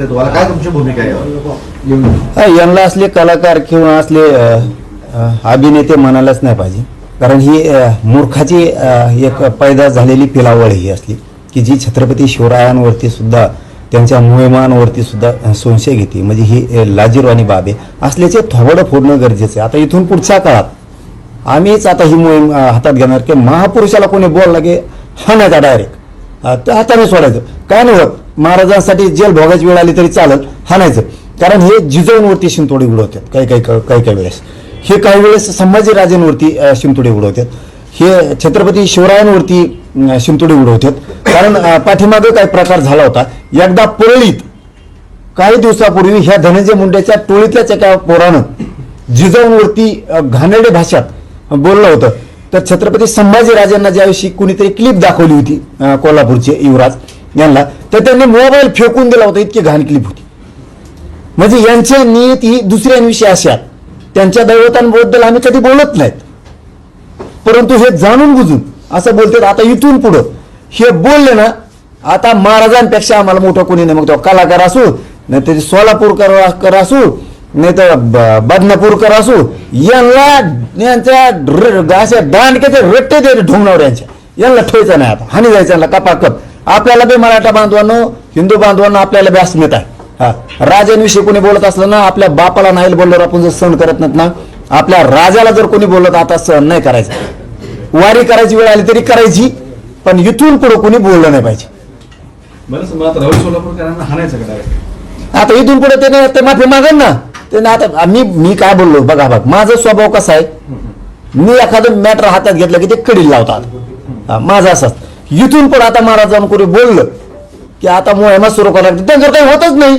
तुम्हाला काय तुमची भूमिका आहे यांना असले कलाकार किंवा असले अभिनेते म्हणायलाच नाही पाहिजे. कारण ही मूर्खाची एक पैदा झालेली पिलावळ ही असली की जी छत्रपती शिवरायांवरती सुद्धा त्यांच्या मोहिमांवरती सुद्धा संशय घेते. म्हणजे ही लाजीरवाणी लाजिरवाणी बाब आहे. असल्याचे थोबडं फोडणं गरजेचं आहे. आता इथून पुढच्या काळात आम्हीच आता ही मोहीम हातात घेणार की महापुरुषाला कोणी बोलला की हाणायचा डायरेक्ट त्या हाताने सोडायचं. काय नाही होत. महाराजांसाठी जेल भोगायची वेळ आली तरी चालत हाणायचं कारण हे जिजाऊंवरती शिंतोडे उडवतात काही काही काही काही वेळेस. हे काही वेळेस संभाजीराजेंवरती अ, शिंतोडे उडवतात. हे छत्रपती शिवरायांवरती अ, शिंतोडे उडवतात. कारण पाठीमागे काही प्रकार झाला होता. एकदा परळीत काही दिवसापूर्वी ह्या धनंजय मुंडेच्या टोळीतल्याच एका पोरानं जिजाऊंवरती अ, भाषात बोललं होतं. तर छत्रपती संभाजीराजांना ज्याविषयी कुणीतरी क्लिप दाखवली होती कोल्हापूरचे युवराज यांना तर त्यांनी मोबाईल फेकून दिला होता इतकी घाण क्लिप होती म्हणजे यांच्या नियत ही दुसऱ्यांविषयी अशा त्यांच्या दैवतांबद्दल आम्ही कधी बोलत नाहीत. परंतु हे जाणून बुजून असं बोलतात आता इथून पुढं. हे बोलले ना आता महाराजांपेक्षा आम्हाला मोठं कोणी नाही. मग तो कलाकार असू नाही तरी सोलापूरकर असू नाही तर ब- बदनापूरकर असू यांना यांच्या अशा दांडक्याचे रट्टे दे ढोंगणावर यांच्या. यांना ठेवायचं नाही आता. हानी जायचं यांना कपाकप आपल्याला बी मराठा बांधवांनो हिंदू बांधवांना आपल्याला बी अस्मित आहे. हा. राजांविषयी कोणी बोलत असलं ना आपल्या बापाला नाही बोलल्यावर आपण जर सहन करत नाहीत ना आपल्या राजाला जर कोणी बोलत आता सहन नाही करायचं. वारी करायची वेळ आली तरी करायची पण इथून पुढे कोणी बोललं नाही पाहिजे. आता इथून पुढे त्याने ते माफी मागन ना. त्याने आता मी मी काय बोललो बघा बघ माझा स्वभाव कसा आहे? मी एखादं मॅटर हातात घेतलं की ते कडील लावतात. माझं असंच इथून पण आता महाराजांना कोणी बोललं की आता मोहिमा सुरू करायला लागते त्यांच्यावर काही होतच नाही.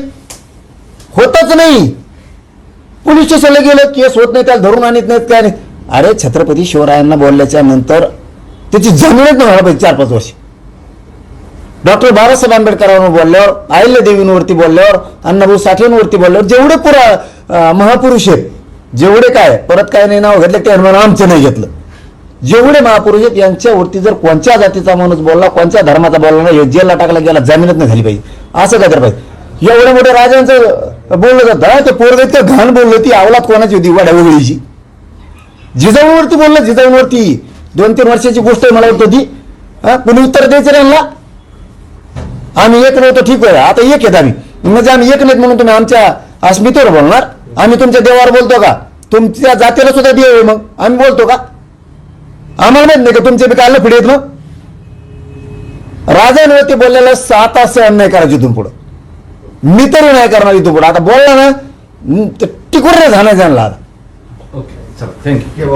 होतच नाही. पोलीस स्टेशनला गेलं केस होत नाही त्याला धरून आणत नाहीत काय नाही अरे छत्रपती शिवरायांना बोलल्याच्या नंतर त्याची जमीनच नाही व्हायला पाहिजे चार पाच वर्ष. डॉक्टर बाबासाहेब आंबेडकरांवर बोलल्यावर आहिल्या देवींवरती बोलल्यावर अण्णाभाऊ साठेंवरती बोलल्यावर जेवढे पुरा महापुरुष आहेत जेवढे काय परत काय नाही नाव घेतलं ते म्हणून आमचं नाही घेतलं. जेवढे महापुरुष आहेत यांच्यावरती जर कोणत्या जातीचा माणूस बोलला कोणत्या धर्माचा बोलला नाही जेलला टाकला गेला जमीनच नाही झाली पाहिजे असं काय तर पाहिजे एवढ्या मोठ्या राजांचं बोललं जातं. ते पोरग इतकं घाण बोललं ती आवलात कोणाची होती वाड्या वेगळीची. जिजाऊंवरती बोललं जिजाऊंवरती दोन तीन वर्षाची गोष्ट आहे मला वाटतं ती हा, कुणी उत्तर द्यायचं नाही यांना? आम्ही एक नव्हतो ठीक आहे. आता एक आहेत आम्ही. म्हणजे आम्ही एक नाहीत म्हणून तुम्ही आमच्या अस्मितेवर बोलणार? आम्ही तुमच्या देवावर बोलतो का? तुमच्या जातीला सुद्धा देव आहे मग. आम्ही बोलतो का? आम्हाला माहीत नाही का तुमचे बी काय लफडे आहेत मग? राजांवरती बोललेलं सात सहन नाही करायचं इथून पुढं. मी तरी नाही करणार इथून पुढं. आता बोलला ना तर टिकून नाही झालं त्यांना. आता ओके चला थँक्यू